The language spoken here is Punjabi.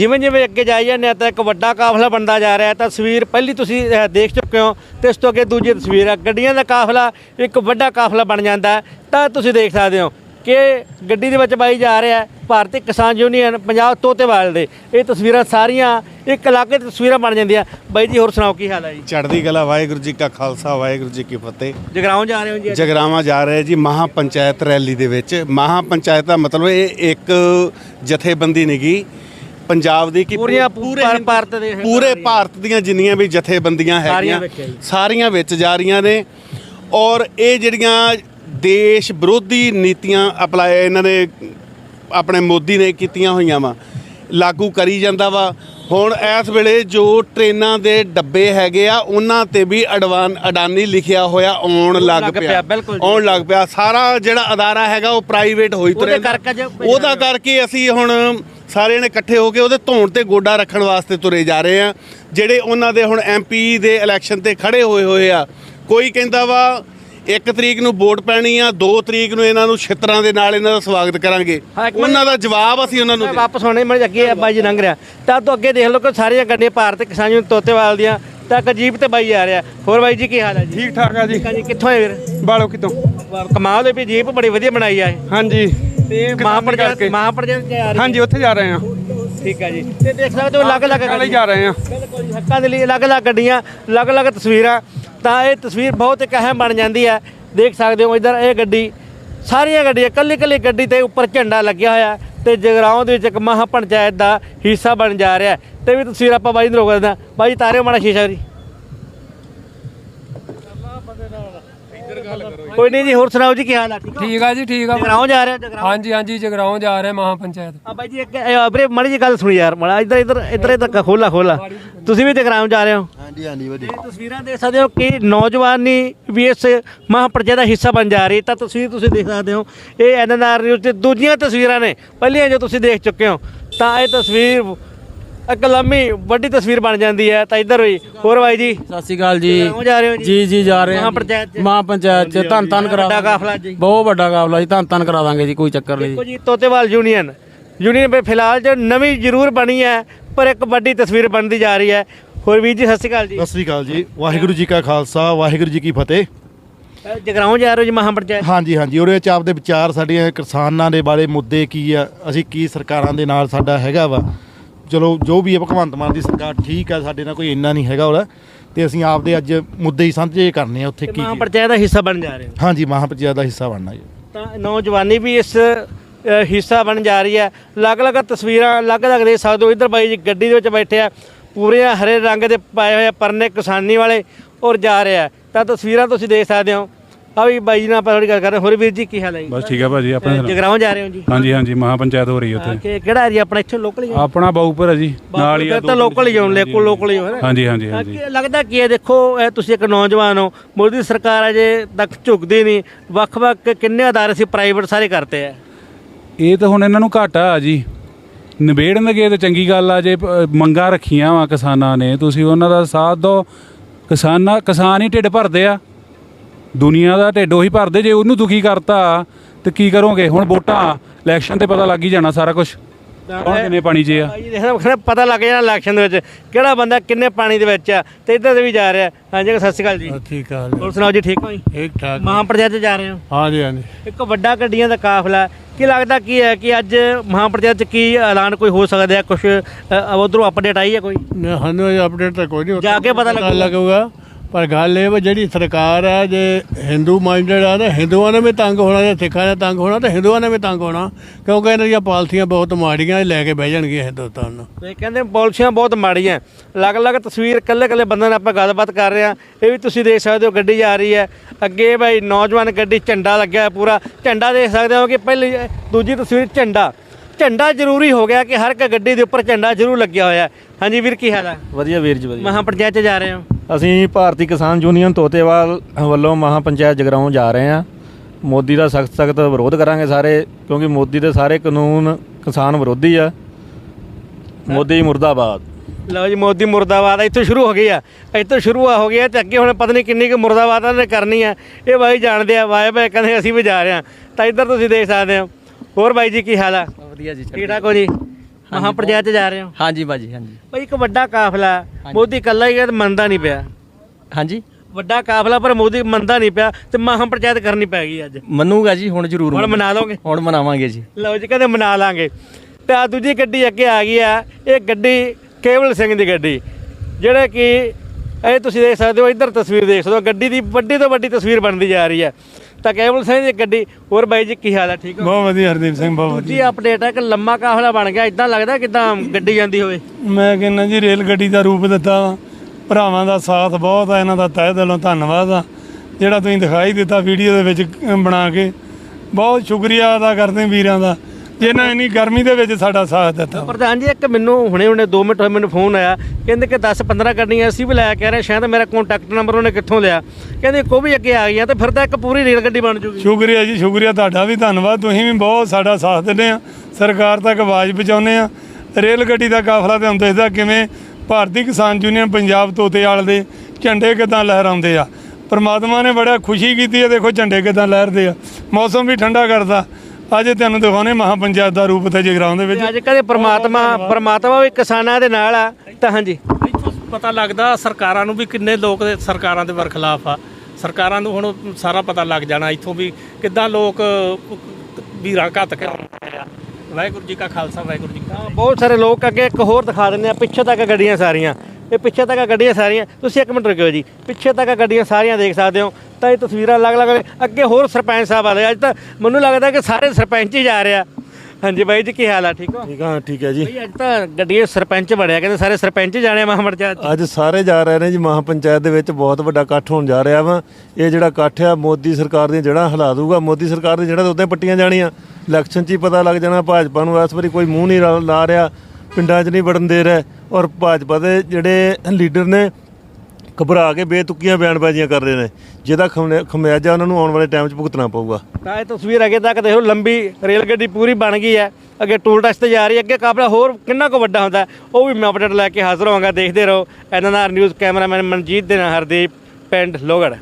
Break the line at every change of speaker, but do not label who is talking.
ਜਿਵੇਂ ਜਿਵੇਂ ਅੱਗੇ ਜਾਈ ਜਾਂਦੇ ਆ ਤਾਂ ਇੱਕ ਵੱਡਾ ਕਾਫਲਾ ਬਣਦਾ ਜਾ ਰਿਹਾ ਹੈ ਤਸਵੀਰ ਪਹਿਲੀ ਤੁਸੀਂ ਅਹ, ਦੇਖ ਚੁੱਕੇ ਹੋ ਤੇ ਇਸ ਤੋਂ ਅੱਗੇ ਦੂਜੀ ਤਸਵੀਰ ਹੈ। ਗੱਡੀਆਂ ਦਾ ਕਾਫਲਾ ਇੱਕ ਵੱਡਾ ਕਾਫਲਾ ਬਣ ਜਾਂਦਾ ਹੈ ਤਾਂ ਤੁਸੀਂ ਦੇਖ ਸਕਦੇ ਹੋ ਕਿ ਗੱਡੀ ਦੇ ਵਿੱਚ ਬਾਈ ਜਾ ਰਿਹਾ ਹੈ ਭਾਰਤੀ ਕਿਸਾਨ ਯੂਨੀਅਨ ਪੰਜਾਬ ਤੋਤੇਵਾਲ ਦੇ। ਇਹ ਤਸਵੀਰਾਂ ਸਾਰੀਆਂ ਇੱਕ ਇਲਾਕੇ ਦੀ ਤਸਵੀਰਾਂ ਬਣ ਜਾਂਦੀਆਂ। ਬਾਈ ਜੀ ਹੋਰ ਸੁਣਾਓ ਕੀ ਹਾਲ ਹੈ ਜੀ?
ਚੜ੍ਹਦੀ ਕਲਾ ਵਾਹਿਗੁਰੂ ਜੀ ਕਾ ਖਾਲਸਾ ਵਾਹਿਗੁਰੂ ਜੀ ਕੀ ਫਤਿਹ।
ਜਗਰਾਉਂ ਜਾ ਰਹੇ ਹੋ ਜੀ ਅੱਜ?
ਜਗਰਾਵਾਂ ਜਾ ਰਹੇ ਜੀ ਮਹਾ ਪੰਚਾਇਤ ਰੈਲੀ ਦੇ ਵਿੱਚ। ਮਹਾ ਪੰਚਾਇਤ ਦਾ ਮਤਲਬ ਇਹ ਇੱਕ ਜਥੇਬੰਦੀ ਨਹੀਂਗੀ ਪੰਜਾਬ ਦੀ ਕਿ
ਪੂਰੀਆਂ
ਪੂਰੇ
ਭਾਰ- ਭਾਰਤ ਦੇ ਹੈ
ਪੂਰੇ। ਭਾਰਤ ਦੀਆਂ ਜਿੰਨੀਆਂ ਵੀ ਜਥੇਬੰਦੀਆਂ ਹੈਗੀਆਂ
ਵਿੱਚ ਹੈ ਜੀ।
ਸਾਰੀਆਂ ਵਿੱਚ ਜਾ ਰਹੀਆਂ ਨੇ ਔਰ ਇਹ ਜਿਹੜੀਆਂ ਦੇਸ਼ ਵਿਰੋਧੀ ਨੀਤੀਆਂ ਅਪਲਾਈ ਇਹਨਾਂ ਨੇ ਆਪਣੇ ਮੋਦੀ ਨੇ ਕੀਤੀਆਂ ਹੋਈਆਂ ਵਾ ਲਾਗੂ ਕਰੀ ਜਾਂਦਾ ਵਾ ਹੁਣ ਇਸ ਵੇਲੇ ਜੋ ਟ੍ਰੇਨਾਂ ਦੇ ਡੱਬੇ ਹੈਗੇ ਆ ਉਹਨਾਂ ਤੇ ਵੀ ਅਡਵਾਨ ਅਡਾਨੀ ਲਿਖਿਆ ਹੋਇਆ ਆਉਣ ਲੱਗ
ਲੱਗ ਪਿਆ,
ਪਿਆ
ਬਿਲਕੁਲ ਜੀ।
ਆਉਣ ਲੱਗ ਪਿਆ ਸਾਰਾ ਜਿਹੜਾ ਅਦਾਰਾ ਹੈਗਾ ਉਹ ਪ੍ਰਾਈਵੇਟ ਹੋਈ
ਉਹਦੇ
ਤੁਰਿਆ
ਕਰਕੇ ਜੋ-
ਉਹਦਾ ਕਰਕੇ ਅਸੀਂ ਹੁਣ ਸਾਰਿਆਂ ਨੇ ਇਕੱਠੇ ਹੋ ਕੇ ਉਹਦੇ ਧੌਣ ਤੇ ਗੋਡਾ ਰੱਖਣ ਵਾਸਤੇ ਤੁਰੇ ਜਾ ਰਹੇ ਆ। ਜਿਹੜੇ ਉਹਨਾਂ ਦੇ ਹੁਣ ਐਮਪੀ ਦੇ ਇਲੈਕਸ਼ਨ ਤੇ ਖੜੇ ਹੋਏ ਹੋਏ ਆ ਕੋਈ ਕਹਿੰਦਾ ਵਾ ਇੱਕ ਤਰੀਕ ਨੂੰ ਵੋਟ ਪੈਣੀ ਆ 2 ਤਰੀਕ ਨੂੰ ਇਹਨਾਂ ਨੂੰ ਛਿੱਤਰਾਂ ਦੇ ਨਾਲ ਇਹਨਾਂ ਦਾ ਸਵਾਗਤ ਕਰਾਂਗੇ। ਉਹਨਾਂ ਦਾ ਜਵਾਬ ਅਸੀਂ ਉਹਨਾਂ ਨੂੰ
ਮੈਂ ਵਾਪਸ ਹੋਣੇ ਮੇਰੇ ਅੱਗੇ ਆ ਬਾਈ ਜੀ ਲੰਘ ਰਿਹਾ। ਤਾਂ ਤੋਂ ਅੱਗੇ ਦੇਖ ਲਓ ਕਿ ਸਾਰੀਆਂ ਗੱਡੀਆਂ ਭਾਰਤ ਕਿਸਾਨ ਯੂਨੀਅਨ ਤੋਤੇਵਾਲ ਦੀਆਂ ਤਾਂ ਅਜੀਬ ਤੇ ਬਾਈ ਆ ਰਿਹਾ। ਹੋਰ ਬਾਈ ਜੀ ਕੀ ਹਾਲ ਹੈ ਜੀ?
ਠੀਕ ਠਾਕ ਆ ਜੀ।
ਕਿੱਥੋਂ ਹੈ ਵੀਰ?
ਬਾਲੋ ਕਿਤੋਂ?
ਕਮਾਲ ਦੇ ਵੀ ਜੀਪ ਬੜੀ ਵਧੀਆ ਬਣਾਈ ਆ ਇਹ।
ਹਾਂਜੀ।
ਤੇ ਮਹਾਪ੍ਰਜਾ ਤੇ ਆ ਰਹੀ
ਹਾਂਜੀ ਉੱਥੇ ਜਾ ਰਹੇ ਆ
ਠੀਕ ਹੈ ਜੀ। ਤੇ ਦੇਖ ਸਕਦੇ ਹੋ ਅਲੱਗ-ਅਲੱਗ
ਕਾਲੇ ਜਾ ਰਹੇ ਆ
ਬਿਲਕੁਲ ਜੀ ਹੱਕਾਂ ਦੇ ਲਈ ਅਲੱਗ-ਅਲੱਗ ਗੱਡੀਆਂ ਅਲੱਗ-ਅਲੱਗ ਤਸਵੀਰਾਂ। ਤਾਂ ਇਹ ਤਸਵੀਰ ਬਹੁਤ ਇੱਕ ਅਹਿਮ ਬਣ ਜਾਂਦੀ ਹੈ। ਦੇਖ ਸਕਦੇ ਹੋ ਇਧਰ ਇਹ ਗੱਡੀ ਸਾਰੀਆਂ ਗੱਡੀਆਂ ਕੱਲੀ ਕੱਲੀ ਗੱਡੀ ਤੇ ਉੱਪਰ ਝੰਡਾ ਲੱਗਿਆ ਹੋਇਆ ਤੇ ਜਗਰਾਉਂ ਦੇ ਵਿੱਚ ਇੱਕ ਮਹਾ ਪੰਚਾਇਤ ਦਾ ਹਿੱਸਾ ਬਣ ਜਾ ਰਿਹਾ ਹੈ। ਤੇ ਵੀ ਤਸਵੀਰ ਆਪਾਂ ਬਾਈ ਨੂੰ ਰੋਕ ਦਿੰਦਾ ਬਾਈ ਤਾਰੇ ਮਾੜਾ ਸ਼ੀਸ਼ਾ ਜੀ ਕੋਈ ਨਹੀਂ ਜੀ ਹੋਰ ਸੁਣਾਓ ਜੀ ਕੀ ਹਾਲ ਆ? ਠੀਕ
ਆ ਜੀ ਠੀਕ ਆ।
ਜਗਰਾਉਂ ਜਾ ਰਿਹਾ ਜਗਰਾਉਂ?
ਹਾਂਜੀ ਹਾਂਜੀ ਜਗਰਾਉਂ ਜਾ ਰਹੇ ਮਹਾ ਪੰਚਾਇਤ
ਆ ਬਾਈ ਜੀ ਇੱਕ ਵੀਰੇ ਮਾੜੀ ਜੀ ਗੱਲ ਸੁਣੀ ਯਾਰ। ਮਾੜਾ ਇੱਧਰ ਇੱਧਰ ਇੱਧਰ ਇੱਧਰ ਖੋਲਾ ਖੋਲਾ ਤੁਸੀਂ ਵੀ ਜਗਰਾਉਂ ਜਾ ਰਹੇ ਹੋ?
ਹਾਂਜੀ ਹਾਂਜੀ ਵਧੀਆ।
ਇਹ ਤਸਵੀਰਾਂ ਦੇਖ ਸਕਦੇ ਹੋ ਕਿ ਨੌਜਵਾਨੀ ਵੀ ਇਸ ਮਹਾਪ੍ਰਜਾ ਦਾ ਹਿੱਸਾ ਬਣ ਜਾ ਰਹੀ। ਤਾਂ ਤਸਵੀਰ ਤੁਸੀਂ ਦੇਖ ਸਕਦੇ ਹੋ। ਇਹ ਐਨਐਨਆਰ ਨਿਊਜ਼ ਤੇ ਦੂਜੀਆਂ ਤਸਵੀਰਾਂ ਨੇ। ਪਹਿਲੀਆਂ ਜੋ ਤੁਸੀਂ ਦੇਖ ਚੁੱਕੇ ਹੋ ਤਾਂ ਇਹ ਤਸਵੀਰ ਇੱਕ ਲੰਮੀ ਵੱਡੀ ਤਸਵੀਰ ਬਣ ਜਾਂਦੀ ਹੈ। ਤਾਂ ਇੱਧਰ ਵੀ ਹੋਰ ਬਾਈ ਜੀ?
ਸਤਿ ਸ਼੍ਰੀ ਅਕਾਲ ਜੀ।
ਕਿਉਂ ਜਾ ਰਹੇ ਹੋ ਜੀ?
ਜੀ ਜੀ ਜਾ ਰਹੇ ਹਾਂ
ਮਹਾਂ ਪੰਚਾਇਤ ਚ?
ਮਹਾਂ ਪੰਚਾਇਤ ਚ। ਧੰਨ ਧੰਨ ਕਰਾ
ਵੱਡਾ ਕਾਫਲਾ ਜੀ।
ਬਹੁਤ ਵੱਡਾ ਕਾਫਲਾ ਜੀ। ਧੰਨ ਧੰਨ ਕਰਾ ਦਾਂਗੇ ਜੀ ਕੋਈ ਚੱਕਰ ਨਹੀਂ
ਦੇਖੋ ਜੀ ਤੋਤੇਵਾਲ ਯੂਨੀਅਨ। ਯੂਨੀਅਨ ਵੀ ਫਿਲਹਾਲ ਜੋ ਨਵੀਂ ਜ਼ਰੂਰ ਬਣੀ ਹੈ ਪਰ ਇੱਕ ਵੱਡੀ ਤਸਵੀਰ ਬਣਦੀ ਜਾ ਰਹੀ ਹੈ। ਹੋਰ ਵੀਰ ਜੀ ਸਤਿ ਸ਼੍ਰੀ ਅਕਾਲ ਜੀ।
ਸਤਿ ਸ੍ਰੀ ਅਕਾਲ ਜੀ। ਵਾਹਿਗੁਰੂ ਜੀ ਕਾ ਖਾਲਸਾ ਵਾਹਿਗੁਰੂ ਜੀ ਕੀ ਫਤਿਹ।
ਅ, ਜਗਰਾਉਂ ਜਾ ਰਹੇ ਹੋ ਜੀ ਮਹਾਪੰਚਾਇਤ?
ਹਾਂਜੀ ਹਾਂਜੀ। ਉਹਦੇ ਵਿੱਚ ਆਪਦੇ ਵਿਚਾਰ ਸਾਡੀਆਂ ਕਿਸਾਨਾਂ ਦੇ ਬਾਰੇ ਮੁੱਦੇ ਕੀ ਆ? ਅਸੀਂ ਕੀ ਸਰਕਾਰਾਂ ਦੇ ਨਾਲ ਸਾਡਾ ਹੈਗਾ ਵਾ? ਚਲੋ ਜੋ ਵੀ ਹੈ ਭਗਵੰਤ ਮਾਨ ਦੀ ਸਰਕਾਰ ਠੀਕ ਆ ਸਾਡੇ ਨਾਲ ਕੋਈ ਇੰਨਾ ਨਹੀਂ ਹੈਗਾ ਉਹਦਾ। ਤੇ ਅਸੀਂ ਆਪਦੇ ਅੱਜ ਮੁੱਦੇ ਹੀ ਸਾਂਝੇ ਕਰਨੇ ਆ ਉੱਥੇ ਕੀ ਕੀ
ਮਹਾਪੰਚਾਇਤ ਦਾ ਹਿੱਸਾ ਬਣ ਜਾ ਰਹੇ ਹੋ?
ਹਾਂਜੀ ਮਹਾਪੰਚਾਇਤ ਦਾ ਹਿੱਸਾ ਬਣਨਾ ਜੀ।
ਤਾਂ ਨੌਜਵਾਨੀ ਵੀ ਇਸ ਅ, ਹਿੱਸਾ ਬਣ ਜਾ ਰਹੀ ਹੈ। ਅਲੱਗ-ਅਲੱਗ ਤਸਵੀਰਾਂ ਅਲੱਗ-ਅਲੱਗ ਦੇਖ ਸਕਦੇ ਹੋ। ਇੱਧਰ ਬਾਈ ਜੀ ਗੱਡੀ ਦੇ ਵਿੱਚ ਬੈਠੇ ਆ। ਪੂਰੇ ਹਰੇ ਰੰਗ ਦੇ ਪਾਏ ਹੋਏ ਆ ਪਰਨੇ ਕਿਸਾਨੀ ਵਾਲੇ ਔਰ ਜਾ ਰਿਹਾ ਤਾਂ ਤਸਵੀਰਾਂ ਤੁਸੀਂ ਦੇਖ ਸਕਦੇ ਹੋ। ਆ ਵੀ ਬਾਈ ਜੀ ਨਾਲ ਆਪਾਂ ਥੋੜੀ ਗੱਲ ਕਰ ਰਹੇ। ਹੋਰ ਵੀਰ ਜੀ ਕੀ ਹਾਲ ਹੈ ਜੀ?
ਬਸ ਠੀਕ ਆ ਭਾਜੀ ਆਪਣੇ ਸੁਣਾਓ।
ਜਗਰਾਉਂ ਜਾ ਰਹੇ ਹੋ ਜੀ?
ਹਾਂਜੀ ਹਾਂਜੀ ਮਹਾ ਪੰਚਾਇਤ ਹੋ ਰਹੀ ਹੈ ਉੱਥੇ।
ਕਿ ਕਿਹੜਾ ਏਰੀਆ ਆਪਣਾ ਇੱਥੇ ਲੋਕਲ ਹੀ ਹੈ
ਆਪਣਾ ਬਾਊਪਰ ਹੈ ਜੀ ਨਾਲ ਹੀ ਆ
ਫਿਰ
ਦੋ
ਤਾਂ ਲੋਕਲ ਹੀ ਹੋਣ ਲੈ ਕੋ ਲੋਕਲ ਹੀ ਹੋ ਹੈ ਨਾ
ਹਾਂਜੀ ਹਾਂਜੀ ਹਾਂਜੀ।
ਕੀ ਲੱਗਦਾ ਕੀ ਹੈ? ਦੇਖੋ ਇਹ ਤੁਸੀਂ ਇੱਕ ਨੌਜਵਾਨ ਹੋ ਮੋਦੀ ਸਰਕਾਰ ਅਜੇ ਤੱਕ ਝੁਕਦੀ ਨਹੀਂ। ਵੱਖ-ਵੱਖ ਕਿੰਨੇ ਅਦਾਰੇ ਸੀ ਪ੍ਰਾਈਵੇਟ ਸਾਰੇ ਕਰਤੇ ਆ।
ਇਹ ਤਾਂ ਹੁਣ ਇਹਨਾਂ ਨੂੰ ਘਾਟਾ ਆ ਜੀ। ਨਿਬੇੜਨਗੇ ਤਾਂ ਚੰਗੀ ਗੱਲ ਆ ਜੇ ਪ- ਮੰਗਾਂ ਰੱਖੀਆਂ ਵਾ ਕਿਸਾਨਾਂ ਨੇ ਤੁਸੀਂ ਉਹਨਾਂ ਦਾ ਸਾਥ ਦਿਓ। ਕਿਸਾਨਾਂ ਕਿਸਾਨ ਹੀ ਢਿੱਡ ਭਰਦੇ ਆ। ਦੁਨੀਆ ਦਾ ਢਿੱਡ ਉਹੀ ਭਰਦੇ ਜੇ ਉਹਨੂੰ ਦੁਖੀ ਕਰਤਾ ਤੇ ਕੀ ਕਰੋਗੇ? ਹੁਣ ਵੋਟਾਂ ਇਲੈਕਸ਼ਨ ਤੇ ਪਤਾ ਲੱਗ ਹੀ ਜਾਣਾ ਸਾਰਾ ਕੁਝ ਕੌਣ ਕਿੰਨੇ ਪਾਣੀ 'ਚ ਆ?
ਭਾਈ ਦੇਖਣਾ ਖੜਾ ਪਤਾ ਲੱਗ ਜਾਣਾ ਇਲੈਕਸ਼ਨ ਦੇ ਵਿੱਚ ਕਿਹੜਾ ਬੰਦਾ ਕਿੰਨੇ ਪਾਣੀ ਦੇ ਵਿੱਚ ਆ ਤੇ ਇੱਧਰ ਦੇ ਵੀ ਜਾ ਰਿਹਾ। ਹਾਂਜੀ ਸਤਿ ਸ਼੍ਰੀ ਅਕਾਲ ਜੀ।
ਠੀਕ ਆ
ਹੋਰ ਸੁਣਾਓ ਜੀ ਠੀਕ ਹੋ ਜੀ?
ਠੀਕ ਠਾਕ।
ਮਹਾਪ੍ਰਜਾ ਚ ਜਾ ਰਹੇ ਹੋ?
ਹਾਂਜੀ ਹਾਂਜੀ।
ਇੱਕ ਵੱਡਾ ਗੱਡੀਆਂ ਦਾ ਕਾਫਲਾ। ਕੀ ਲੱਗਦਾ ਕੀ ਹੈ ਕਿ ਅੱਜ ਮਹਾਪ੍ਰਜਾ ਚ ਕੀ ਐਲਾਨ ਕੋਈ ਹੋ ਸਕਦਾ ਹੈ ਕੁਝ ਉਧਰੋਂ ਅਪਡੇਟ ਆਈ ਹੈ ਕੋਈ?
ਸਾਨੂੰ ਅਪਡੇਟ ਤਾਂ ਕੋਈ ਨਹੀਂ
ਜਾ ਕੇ ਪਤਾ ਲੱਗੂਗਾ।
ਪਰ ਗੱਲ ਇਹ ਵੀ ਜਿਹੜੀ ਸਰਕਾਰ ਆ ਜੇ ਹਿੰਦੂ ਮਾਈਂਡਡ ਆ ਨਾ ਹਿੰਦੂਆਂ ਨੇ ਵੀ ਤੰਗ ਹੋਣਾ ਜੇ ਸਿੱਖਾਂ ਨੇ ਤੰਗ ਹੋਣਾ ਤੇ ਹਿੰਦੂਆਂ ਨੇ ਵੀ ਤੰਗ ਹੋਣਾ ਕਿਉਂਕਿ ਇਹਨਾਂ ਦੀਆਂ ਪਾਲਸੀਆਂ ਬਹੁਤ ਮਾੜੀਆਂ ਇਹ ਲੈ ਕੇ ਬਹਿ ਜਾਣਗੀਆਂ ਹਿੰਦੁਸਤਾਨ ਨੂੰ।
ਇਹ ਕਹਿੰਦੇ ਪਾਲਿਸੀਆਂ ਬਹੁਤ ਮਾੜੀਆਂ। ਅਲੱਗ-ਅਲੱਗ ਤਸਵੀਰ ਇਕੱਲੇ-ਇਕੱਲੇ ਬੰਦਿਆਂ ਨਾਲ ਆਪਾਂ ਗੱਲਬਾਤ ਕਰ ਰਹੇ ਹਾਂ। ਇਹ ਵੀ ਤੁਸੀਂ ਦੇਖ ਸਕਦੇ ਹੋ ਗੱਡੀ ਜਾ ਰਹੀ ਹੈ। ਅੱਗੇ ਭਾਈ ਨੌਜਵਾਨ ਗੱਡੀ ਝੰਡਾ ਲੱਗਿਆ ਪੂਰਾ। ਝੰਡਾ ਦੇਖ ਸਕਦੇ ਹੋ ਕਿ ਪਹਿਲੀ ਦੂਜੀ ਤਸਵੀਰ ਝੰਡਾ। ਝੰਡਾ ਜ਼ਰੂਰੀ ਹੋ ਗਿਆ ਕਿ ਹਰ ਇੱਕ ਗੱਡੀ ਦੇ ਉੱਪਰ ਝੰਡਾ ਜ਼ਰੂਰ ਲੱਗਿਆ ਹੋਇਆ ਹਾਂਜੀ ਵੀਰ ਕੀ ਹਾਲ ਹੈ?
ਵਧੀਆ ਵੀਰ ਜੀ ਵਧੀਆ।
ਮਹਾਪੰਚਾਇਤ 'ਚ ਜਾ ਰਹੇ ਹੋ।
ਅਸੀਂ ਭਾਰਤੀ ਕਿਸਾਨ ਯੂਨੀਅਨ ਤੋਤੇਵਾਲ ਵੱਲੋਂ ਮਹਾ ਪੰਚਾਇਤ ਜਗਰਾਉਂ ਜਾ ਰਹੇ ਹਾਂ। ਮੋਦੀ ਦਾ ਸਖਤ ਸਖਤ ਵਿਰੋਧ ਕਰਾਂਗੇ ਸਾਰੇ ਕਿਉਂਕਿ ਮੋਦੀ ਦੇ ਸਾਰੇ ਕਾਨੂੰਨ ਕਿਸਾਨ ਵਿਰੋਧੀ ਆ। ਮੋਦੀ ਮੁਰਦਾਬਾਦ।
ਲਓ ਜੀ ਮੋਦੀ ਮੁਰਦਾਬਾਦ ਇੱਥੋਂ ਸ਼ੁਰੂ ਹੋ ਗਈ ਆ। ਇੱਥੋਂ ਸ਼ੁਰੂ ਆ ਹੋ ਗਿਆ ਤੇ ਅੱਗੇ ਹੁਣ ਪਤਾ ਨਹੀਂ ਕਿੰਨੀ ਕੁ ਮੁਰਦਾਬਾਦ ਇਹਨਾਂ ਨੇ ਕਰਨੀ ਆ। ਇਹ ਬਾਈ ਜਾਣਦੇ ਆ ਵਾਏ ਬਾਈ ਕਹਿੰਦੇ ਅਸੀਂ ਵੀ ਜਾ ਰਹੇ ਹਾਂ। ਤਾਂ ਇੱਧਰ ਤੁਸੀਂ ਦੇਖ ਸਕਦੇ ਹੋ। ਹੋਰ ਬਾਈ ਜੀ ਕੀ ਹਾਲ ਆ?
ਵਧੀਆ ਜੀ
ਠੀਕ ਠਾਕ ਹੋ ਜੀ? ਮਹਾ ਪੰਚਾਇਤ 'ਚ ਜਾ ਰਹੇ ਹੋ?
ਹਾਂਜੀ ਬਾਜੀ ਹਾਂਜੀ।
ਭਾਈ ਇੱਕ ਵੱਡਾ ਕਾਫਲਾ ਮੋਦੀ ਇਕੱਲਾ ਹੀ ਗਿਆ ਤੇ ਮੰਨਦਾ ਨਹੀਂ ਪਿਆ।
ਹਾਂਜੀ।
ਵੱਡਾ ਕਾਫਲਾ ਪਰ ਮੋਦੀ ਮੰਨਦਾ ਨਹੀਂ ਪਿਆ ਤੇ ਮਹਾ ਪੰਚਾਇਤ ਕਰਨੀ ਪੈ ਗਈ ਅੱਜ।
ਮੰਨੂਗਾ ਜੀ ਹੁਣ ਜ਼ਰੂਰ
ਹੁਣ
ਮੰਨੂ।
ਮਨਾ ਲਓਗੇ?
ਹੁਣ ਮਨਾਵਾਂਗੇ ਜੀ।
ਲਓ ਜੀ ਕਹਿੰਦੇ ਮਨਾ ਲਾਂਗੇ। ਤੇ ਆ ਦੂਜੀ ਗੱਡੀ ਅੱਗੇ ਆ ਗਈ ਆ ਇਹ ਗੱਡੀ ਕੇਵਲ ਸਿੰਘ ਦੀ ਗੱਡੀ। ਜਿਹੜੇ ਕਿ ਇਹ ਤੁਸੀਂ ਦੇਖ ਸਕਦੇ ਹੋ ਇੱਧਰ ਤਸਵੀਰ ਦੇਖ ਸਕਦੇ ਹੋ ਗੱਡੀ ਦੀ ਵੱਡੀ ਤੋਂ ਵੱਡੀ ਤਸਵੀਰ ਬਣਦੀ ਜਾ ਰਹੀ ਹੈ। ਤਾਂ ਕੇਵਲ ਸਿੰਘ ਦੀ ਗੱਡੀ ਹੋਰ ਬਾਈ ਜੀ ਕੀ ਹਾਲ ਹੈ ਠੀਕ ਹੋ?
ਬਹੁਤ ਵਧੀਆ ਹਰਦੀਪ ਸਿੰਘ ਬਹੁਤ
ਦੂਜੀ ਅਪਡੇਟ ਹੈ ਕਿ ਲੰਮਾ ਕਾਫਲਾ ਬਣ ਗਿਆ ਇਦਾਂ ਲੱਗਦਾ ਕਿਦਾਂ ਗੱਡੀ ਜਾਂਦੀ ਹੋਵੇ?
ਮੈਂ ਕਹਿੰਦਾ ਜੀ ਰੇਲ ਗੱਡੀ ਦਾ ਰੂਪ ਦਿੱਤਾ ਵਾ। ਭਰਾਵਾਂ ਦਾ ਸਾਥ ਬਹੁਤ ਆ ਇਹਨਾਂ ਦਾ ਤਹਿ ਦਿਲੋਂ ਧੰਨਵਾਦ ਆ। ਜਿਹੜਾ ਤੁਸੀਂ ਦਿਖਾਈ ਦਿੱਤਾ ਵੀਡੀਓ ਦੇ ਵਿੱਚ ਬਣਾ ਕੇ ਬਹੁਤ ਸ਼ੁਕਰੀਆ ਅਦਾ ਕਰਦੇ ਵੀਰਾਂ ਦਾ। ਜਿਨ੍ਹਾਂ ਇੰਨੀ ਗਰਮੀ ਦੇ ਵਿੱਚ ਸਾਡਾ ਸਾਥ ਦਿੱਤਾ।
ਪ੍ਰਧਾਨ ਜੀ ਇੱਕ ਮੈਨੂੰ ਹੁਣੇ ਹੁਣੇ 2 ਮਿੰਟ ਹੋਏ ਮੈਨੂੰ ਫੋਨ ਆਇਆ। ਕਹਿੰਦੇ ਕਿ 10 15 ਗੱਡੀਆਂ ਅਸੀਂ ਵੀ ਲਾਇਆ ਕਹਿ ਰਹੇ ਸ਼ਾਇਦ ਮੇਰਾ ਕੰਟੈਕਟ ਨੰਬਰ ਉਹਨੇ ਕਿੱਥੋਂ ਲਿਆ। ਕਹਿੰਦੇ ਕੋ ਵੀ ਅੱਗੇ ਆ ਗਈਆਂ ਤੇ ਫਿਰ ਤਾਂ ਇੱਕ ਪੂਰੀ ਰੇਲ ਗੱਡੀ ਬਣ ਜੂਗੀ।
ਸ਼ੁਕਰੀਆ ਜੀ ਸ਼ੁਕਰੀਆ ਤੁਹਾਡਾ ਵੀ ਧੰਨਵਾਦ। ਤੁਸੀਂ ਵੀ ਬਹੁਤ ਸਾਡਾ ਸਾਥ ਦਿੰਦੇ ਆ। ਸਰਕਾਰ ਤੱਕ ਆਵਾਜ਼ ਪਹੁੰਚਾਉਂਦੇ ਆ। ਰੇਲ ਗੱਡੀ ਦਾ ਕਾਫਲਾ ਤੇ ਹੁਣ ਦੇਖਦਾ ਕਿਵੇਂ ਭਾਰਤੀ ਕਿਸਾਨ ਯੂਨੀਅਨ ਪੰਜਾਬ ਤੋਤੇਵਾਲ ਦੇ ਝੰਡੇ ਕਿਦਾਂ ਲਹਿਰਾਉਂਦੇ ਆ। ਪਰਮਾਤਮਾ ਨੇ ਬੜਾ ਖੁਸ਼ੀ ਕੀਤੀ ਹੈ ਦੇਖੋ ਝੰਡੇ ਕਿਦਾਂ ਲਹਿਰਦੇ ਆ। ਮੌਸਮ ਵੀ ਠੰਡਾ ਕਰਦਾ। ਅੱਜ ਤੁਹਾਨੂੰ ਦਿਖਾਉਣੇ ਮਹਾ ਪੰਚਾਇਤ ਦਾ ਰੂਪ ਤੇ ਜਗਰਾਉਂ ਦੇ ਵਿੱਚ।
ਤੇ ਅੱਜ ਕਹਿੰਦੇ ਪ੍ਰਮਾਤਮਾ ਪ੍ਰਮਾਤਮਾ ਵੀ ਕਿਸਾਨਾਂ ਦੇ ਨਾਲ ਆ। ਤਾਂ ਹਾਂਜੀ।
ਇੱਥੋਂ ਪਤਾ ਲੱਗਦਾ ਸਰਕਾਰਾਂ ਨੂੰ ਵੀ ਕਿੰਨੇ ਲੋਕ ਸਰਕਾਰਾਂ ਦੇ ਵਰਖਲਾਫ ਆ। ਸਰਕਾਰਾਂ ਨੂੰ ਹੁਣ ਸਾਰਾ ਪਤਾ ਲੱਗ ਜਾਣਾ ਇੱਥੋਂ ਵੀ ਕਿੱਦਾਂ ਲੋਕ ਵੀਰਾਂ ਘੱਤ ਕੇ ਵਾਹਿਗੁਰੂ ਜੀ ਕਾ ਖਾਲਸਾ ਵਾਹਿਗੁਰੂ ਜੀ ਕੀ ਫਤਿਹ।
ਬਹੁਤ ਸਾਰੇ ਲੋਕ ਅੱਗੇ ਇੱਕ ਹੋਰ ਦਿਖਾ ਦਿੰਦੇ ਆ ਪਿੱਛੇ ਤੱਕ ਗੱਡੀਆਂ ਸਾਰੀਆਂ। ਇਹ ਪਿੱਛੇ ਤੱਕ ਗੱਡੀਆਂ ਸਾਰੀਆਂ ਤੁਸੀਂ ਇੱਕ ਮਿੰਟ ਰੁਕਿਓ ਜੀ ਪਿੱਛੇ ਤੱਕ ਗੱਡੀਆਂ ਸਾਰੀਆਂ ਦੇਖ ਸਕਦੇ ਹੋ ਤਾਂ ਇਹ ਤਸਵੀਰਾਂ ਅਲੱਗ-ਅਲੱਗ। ਅੱਗੇ ਹੋਰ ਸਰਪੰਚ ਸਾਹਿਬ ਆਲੇ ਅੱਜ ਤਾਂ ਮੈਨੂੰ ਲੱਗਦਾ ਕਿ ਸਾਰੇ ਸਰਪੰਚ ਹੀ ਜਾ ਰਹੇ ਆ। ਹਾਂਜੀ ਬਾਈ ਜੀ ਕੀ ਹਾਲ ਆ ਠੀਕ ਹੋ?
ਠੀਕ ਆ ਠੀਕ ਹੈ ਜੀ।
ਬਈ ਅੱਜ ਤਾਂ ਗੱਡੀਏ ਸਰਪੰਚ ਬਣਿਆ ਕਹਿੰਦੇ ਸਾਰੇ ਸਰਪੰਚ ਜਾਣੇ ਮਹਾਮੜ ਚ
ਅੱਜ। ਸਾਰੇ ਜਾ ਰਹੇ ਨੇ ਜੀ ਮਹਾ ਪੰਚਾਇਤ ਦੇ ਵਿੱਚ ਬਹੁਤ ਵੱਡਾ ਇਕੱਠ ਹੋਣ ਜਾ ਰਿਹਾ ਵਾ। ਇਹ ਜਿਹੜਾ ਇਕੱਠ ਆ ਮੋਦੀ ਸਰਕਾਰ ਦੀਆਂ ਜੜ੍ਹਾਂ ਹਿਲਾ ਦੂਗਾ ਮੋਦੀ ਸਰਕਾਰ ਤਾਂ ਉਦੋਂ ਹੀ ਪੱਟੀਆਂ ਜਾਣੀਆਂ। ਇਲੈਕਸ਼ਨ 'ਚ ਹੀ ਪਤਾ ਲੱਗ ਜਾਣਾ ਭਾਜਪਾ ਨੂੰ ਇਸ ਵਾਰੀ ਕੋਈ ਮੂੰਹ ਨਹੀਂ ਲਾ ਰਿਹਾ। ਪਿੰਡਾਂ 'ਚ ਨਹੀਂ ਵੜਨ ਦੇ ਰਿਹਾ। ਔਰ ਭਾਜਪਾ ਦੇ ਜਿਹੜੇ ਲੀਡਰ ਨੇ ਘਬਰਾ ਕੇ ਬੇਤੁਕੀਆਂ ਬਿਆਨਬਾਜ਼ੀਆਂ ਕਰ ਰਹੇ ਨੇ। ਜਿਹਦਾ ਖਮਿਆ- ਖਮਿਆਜਾ ਉਹਨਾਂ ਨੂੰ ਆਉਣ ਵਾਲੇ ਟਾਈਮ 'ਚ ਭੁਗਤਣਾ ਪਊਗਾ।
ਤਾਂ ਇਹ ਤਸਵੀਰ ਅੱਗੇ ਤੱਕ ਦੇਖੋ, ਲੰਬੀ ਰੇਲ ਗੱਡੀ ਪੂਰੀ ਬਣ ਗਈ ਹੈ। ਅੱਗੇ ਟੂਲ ਟੈਕਸ ਤੇ ਜਾ ਰਹੀ ਹੈ। ਅੱਗੇ ਕਾਫਲਾ ਹੋਰ ਕਿੰਨਾ ਕੁ ਵੱਡਾ ਹੁੰਦਾ ਉਹ ਵੀ ਮੈਂ ਅਪਡੇਟ ਲੈ ਕੇ ਹਾਜ਼ਰ ਹੋਵਾਂਗਾ। ਦੇਖਦੇ ਰਹੋ। ਐਨਐਨਆਰ ਨਿਊਜ਼ ਕੈਮਰਾਮੈਨ ਮਨਜੀਤ ਦੇ ਨਾਲ ਹਰਦੀਪ, ਪਿੰਡ ਲੋਗੜ